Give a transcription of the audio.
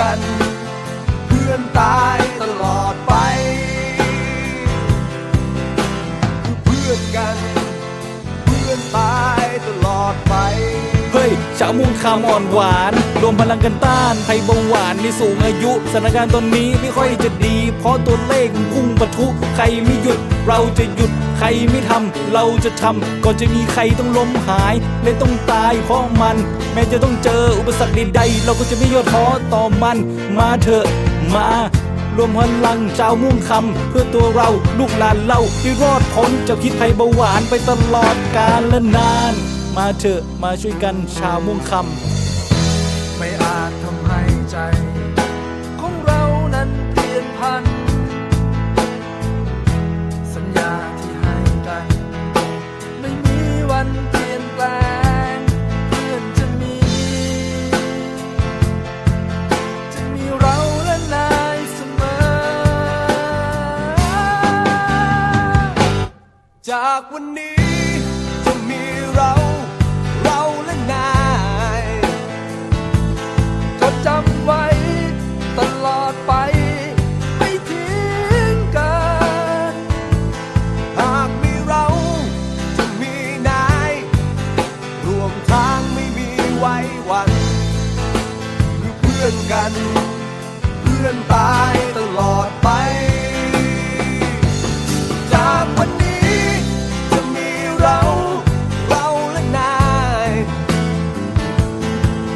กัน เพื่อนตายตลอดไป คือเพื่อนกัน เพื่อนตายตลอดไป เฮ้ยชาวมุ่งคำอ่อนหวาน รวมพลังกันต้านภัยเบาหวานในสูงอายุสถานการณ์ตอนนี้ไม่ค่อยจะดี เพราะตัวเลขมันพุ่งปะทุ ใครไม่หยุดเราจะหยุด ใครไม่ทำเราจะทำก่อนจะมีใครต้องล้มหาย และต้องตายเพราะมัน แม้จะต้องเจออุปสรรคใดๆเราก็จะไม่ย่อท้อต่อมัน มาเถอะมารวมพลังชาวมุ่งคำเพื่อตัวเราลูกหลานเราที่รอดพ้นจากพิษภัยเบาหวานไปตลอดกาลและนาน มาเถอะมาช่วยกันชาวมุ่งคำ จากวันนี้จะมีเรา เราและนายจดจำไว้ตลอดไป ไม่ทิ้งกัน หากมีเราจะมีนาย รวมทางไม่มีไว้วันคือเพื่อนกัน เพื่อนตายตลอดไป